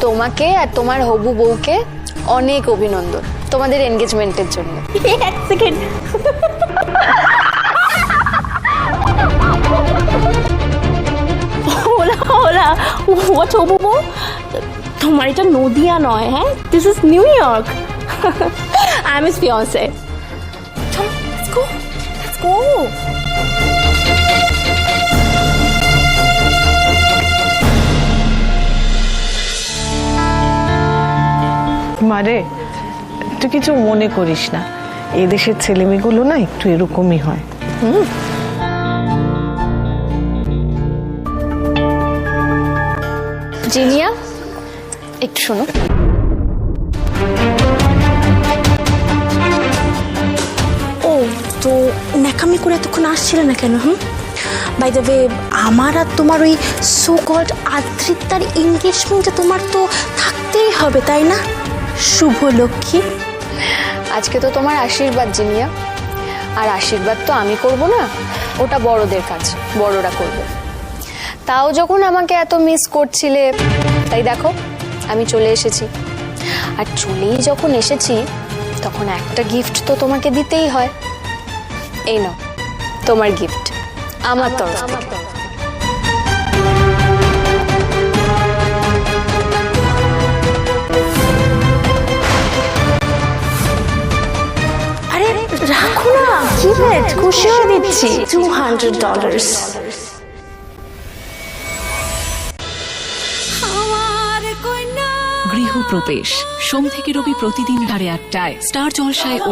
তোমাকে আর তোমার হবু বউকে অনেক অভিনন্দন তোমাদের এনগেজমেন্টের জন্য। এক সেকেন্ড ওলা ওলা হোয়াটস হবু বউ? তোমার এটা নদিয়া নয় হ্যাঁ? This is New York I am his fiancee চলো লেটস গো লেটস মারে তুই কিছু মনে করিস না। এই দেশের ছেলেমেয়েগুলো না একটু এরকমই হয়। হুম? জিনিয়া একটু শোনো। ও তো ন্যাকামি করে এতক্ষণ আসছিলে না কেন হুম? বাই দ্য ওয়ে আমার আর তোমার ওই সো কল্ড আদ্রিতার তোমার তো থাকতেই হবে তাই না? শুভ লক্ষ্মী। আজকে তো তোমার আশীর্বাদ জিনিয়া। আর আশীর্বাদ তো আমি করব না ওটা বড়দের কাজ বড়রা করবে। তাও যখন আমাকে এত মিস করছিলে তাই দেখো আমি চলে এসেছি। আর চলেই যখন এসেছি তখন একটা গিফট তো তোমাকে দিতেই হয়। এই নাও তোমার গিফট আমার তরফ থেকে। আরে কি রেট খুশি দিচ্ছি টু হান্ড্রেড ডলার্স গৃহপ্রবেশ। সোম থেকে রবি প্রতিদিন সাড়ে আটটায়। স্টার জলসায় ও